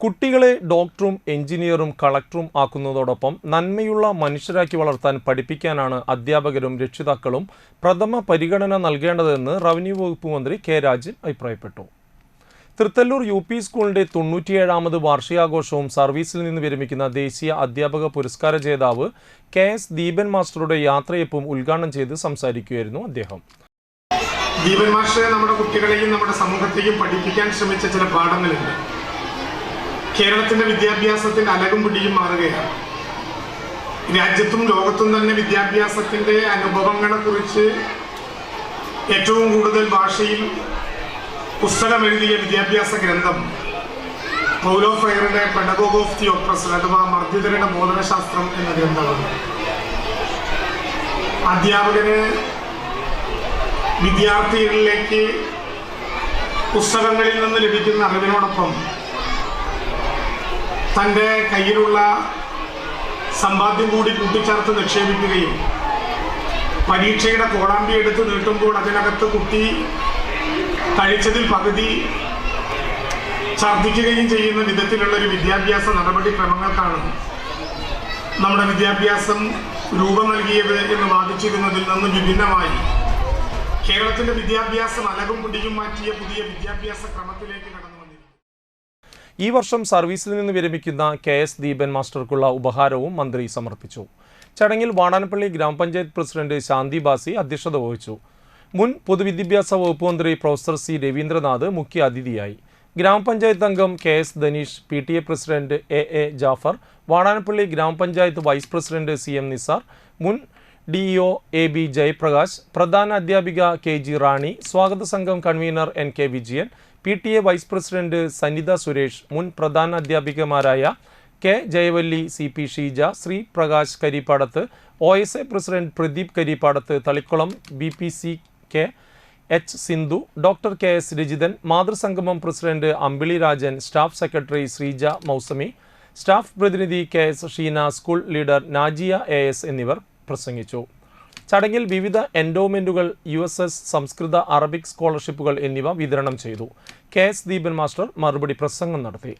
കുട്ടികളെ ഡോക്ടറും എഞ്ചിനീയറും കളക്ടറും ആക്കുന്നതോടൊപ്പം നന്മയുള്ള മനുഷ്യരാക്കി വളർത്താൻ പഠിപ്പിക്കാനാണ് അധ്യാപകരും രക്ഷിതാക്കളും പ്രഥമ പരിഗണന നൽകേണ്ടതെന്ന് റവന്യൂ വകുപ്പ് മന്ത്രി കെ രാജൻ അഭിപ്രായപ്പെട്ടു. തൃത്തല്ലൂർ യു പി സ്കൂളിന്റെ തൊണ്ണൂറ്റിയേഴാമത് വാർഷികാഘോഷവും സർവീസിൽ നിന്ന് വിരമിക്കുന്ന ദേശീയ അധ്യാപക പുരസ്കാര ജേതാവ് കെ എസ് ദീപൻ മാസ്റ്ററുടെ യാത്രയപ്പും ഉദ്ഘാടനം ചെയ്ത് സംസാരിക്കുകയായിരുന്നു അദ്ദേഹം. ദീപൻ മാഷ് നമ്മുടെ കുട്ടികളെയും നമ്മുടെ സമൂഹത്തെയും പഠിപ്പിക്കാൻ ശ്രമിച്ച ചില പാഠങ്ങളുണ്ട്. കേരളത്തിന്റെ വിദ്യാഭ്യാസത്തിന്റെ അലകും പിടിയും മാറുകയാണ്. രാജ്യത്തും ലോകത്തും തന്നെ വിദ്യാഭ്യാസത്തിന്റെ അനുഭവങ്ങളെ കുറിച്ച് ഏറ്റവും കൂടുതൽ ഭാഷയിൽ പുസ്തകം എഴുതിയ വിദ്യാഭ്യാസ ഗ്രന്ഥം പൗലോ ഫയറിന്റെ പെഡഗോഗ് ഓഫ് ദി അഥവാ മർദ്ദിതരുടെ ബോധനശാസ്ത്രം എന്ന ഗ്രന്ഥമാണ്. അധ്യാപകന് വിദ്യാർത്ഥികളിലേക്ക് പുസ്തകങ്ങളിൽ നിന്ന് ലഭിക്കുന്ന അറിവിനോടൊപ്പം തന്റെ കയ്യിലുള്ള സമ്പാദ്യം കൂടി കൂട്ടിച്ചേർത്ത് നിക്ഷേപിക്കുകയും പരീക്ഷയുടെ കോടാമ്പി എടുത്ത് നീട്ടുമ്പോൾ അതിനകത്ത് കുട്ടി കഴിച്ചതിൽ പകുതി ഛർദ്ദിക്കുകയും ചെയ്യുന്ന വിധത്തിലുള്ള ഒരു വിദ്യാഭ്യാസ നടപടിക്രമങ്ങൾക്കാണ് നമ്മുടെ വിദ്യാഭ്യാസം രൂപം നൽകിയത് എന്ന് വാദിച്ചിരുന്നതിൽ നിന്ന് വിഭിന്നമായി കേരളത്തിന്റെ വിദ്യാഭ്യാസം അലകും പിടിയും മാറ്റിയ പുതിയ വിദ്യാഭ്യാസ ക്രമത്തിലേക്ക് കടന്നു. ഈ വർഷം സർവീസിൽ നിന്ന് വിരമിക്കുന്ന കെ എസ് ദീപൻ മാസ്റ്റർക്കുള്ള ഉപഹാരവും മന്ത്രി സമർപ്പിച്ചു. ചടങ്ങിൽ വാടാനപ്പള്ളി ഗ്രാമപഞ്ചായത്ത് പ്രസിഡന്റ് ശാന്തി ബാസി അധ്യക്ഷത വഹിച്ചു. മുൻ പൊതുവിദ്യാഭ്യാസ വകുപ്പ് മന്ത്രി പ്രൊഫസർ സി രവീന്ദ്രനാഥ് മുഖ്യ അതിഥിയായി. ഗ്രാമപഞ്ചായത്ത് അംഗം K S Dhanish P T A president A A Jafar Vatanappally ഗ്രാമപഞ്ചായത്ത് vice president C M Nizar മുൻ ഡിഇഒ എ ബി ജയപ്രകാശ് പ്രധാന അധ്യാപിക കെ ജി റാണി സ്വാഗത സംഘം convener N K Vijayan P T A vice president Sanitha Suresh മുൻ പ്രധാന അധ്യാപികമാരായ K Jayavalli C P Sheeja Sree Prakash Karippadath O S A president Pradeep Karippadath Thalikulam B P C K H Sindhu doctor K S Rajithan മാതൃസംഗമം president Ambili Rajan staff secretary Sreeja Mousami staff പ്രതിനിധി K S Sheena school leader Najiya A S എന്നിവർ പ്രസംഗിച്ചു. ചടങ്ങിൽ വിവിധ എൻഡോമെന്റുകൾ U S S സംസ്കൃത Arabic സ്കോളർഷിപ്പുകൾ എന്നിവ വിതരണം ചെയ്തു. കെ എസ് ദീപൻ മാസ്റ്റർ മറുപടി പ്രസംഗം നടത്തി.